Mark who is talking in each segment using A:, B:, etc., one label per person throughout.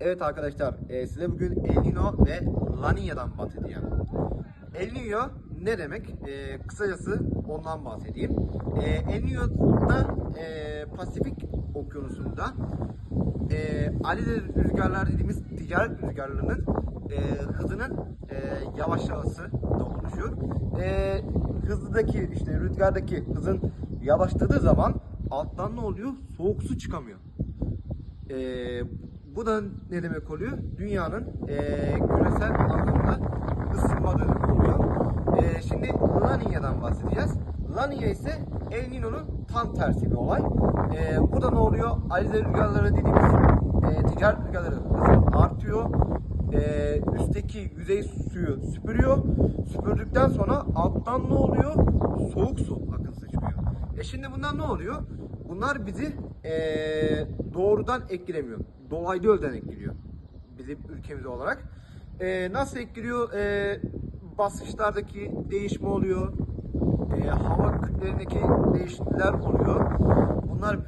A: Evet arkadaşlar, e, size bugün El Nino ve La Niña'dan bahsedeceğim. El Niño ne demek? E, kısacası ondan bahsedeyim. E, El Niño'da e, Pasifik Okyanusu'nda e, Ali rüzgarlar dediğimiz ticaret rüzgarlarının e, hızının e, yavaşlaması da oluşuyor. E, hızdaki işte rüzgardaki hızın yavaşladığı zaman alttan ne oluyor? Soğuk su çıkamıyor. Ee, bu da ne demek oluyor? Dünyanın ee, küresel anlamda ısınma dönemi oluyor. Ee, şimdi La Niña'dan bahsedeceğiz. La Niña ise El Niño'nun tam tersi bir olay. Ee, burada ne oluyor? Alize rüzgarları dediğimiz ee, ticaret rüzgarları artıyor. Ee, üstteki yüzey suyu süpürüyor. Süpürdükten sonra alttan ne oluyor? Soğuk su akıntısı çıkıyor. E şimdi bundan ne oluyor? Bunlar bizi eee, doğrudan etkilemiyor. Dolaylı yoldan etkiliyor. Bizim ülkemiz olarak. Eee, nasıl etkiliyor? Eee, basınçlardaki değişme oluyor. Eee, hava kütlelerindeki değişiklikler oluyor. Bunlar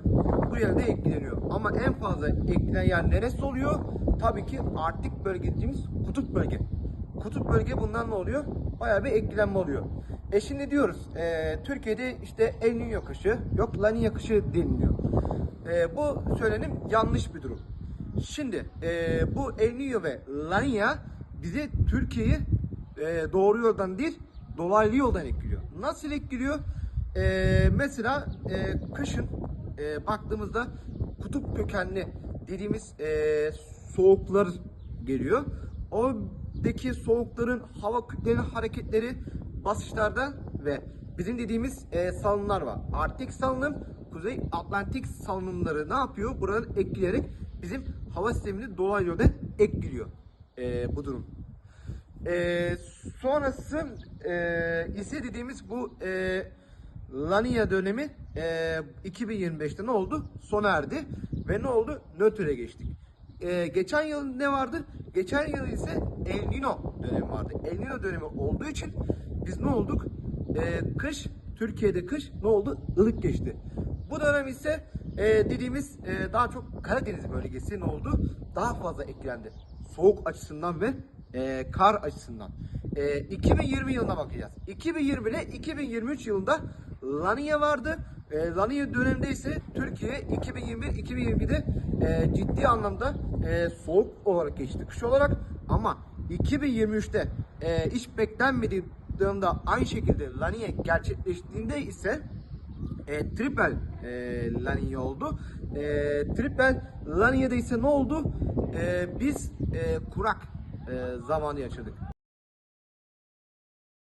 A: bu yerde etkileniyor. Ama en fazla etkilenen yer neresi oluyor? Tabii ki Arktik bölge dediğimiz kutup bölge. Kutup bölge bundan ne oluyor? Bayağı bir etkilenme oluyor. E şimdi diyoruz e, Türkiye'de işte El Niño kışı yok La Niña kışı deniliyor. E, bu söylenim yanlış bir durum. Şimdi e, bu El Niño ve La Niña bizi Türkiye'yi e, doğru yoldan değil dolaylı yoldan etkiliyor. Nasıl etkiliyor? E, mesela e, kışın e, baktığımızda kutup kökenli dediğimiz e, soğuklar geliyor. Oradaki soğukların hava kütlelerinin hareketleri basınçlardan ve bizim dediğimiz e, salınımlar var. Arktik salınım, Kuzey Atlantik salınımları ne yapıyor? Buraları etkileyerek bizim hava sistemini dolaylı yoldan etkiliyor e, bu durum. E, sonrası e, ise dediğimiz bu e, La Niña dönemi e, 2025'te ne oldu? Sona erdi ve ne oldu? Nötre geçtik. E, geçen yıl ne vardı? Geçen yıl ise El Nino dönemi vardı. El Nino dönemi olduğu için biz ne olduk? E, kış, Türkiye'de kış ne oldu? Ilık geçti. Bu dönem ise e, dediğimiz e, daha çok Karadeniz bölgesi ne oldu? Daha fazla etkilendi. Soğuk açısından ve e, kar açısından. E, 2020 yılına bakacağız. 2020 ile 2023 yılında La Niña vardı. E, La Niña döneminde ise Türkiye 2021-2022'de e, ciddi anlamda e, soğuk olarak geçti kış olarak ama 2023'te e, hiç beklenmediği dönemde aynı şekilde La Niña gerçekleştiğinde ise e, triple e, La oldu. E, triple La Niña'da ise ne oldu? E, biz e, kurak e, zamanı yaşadık.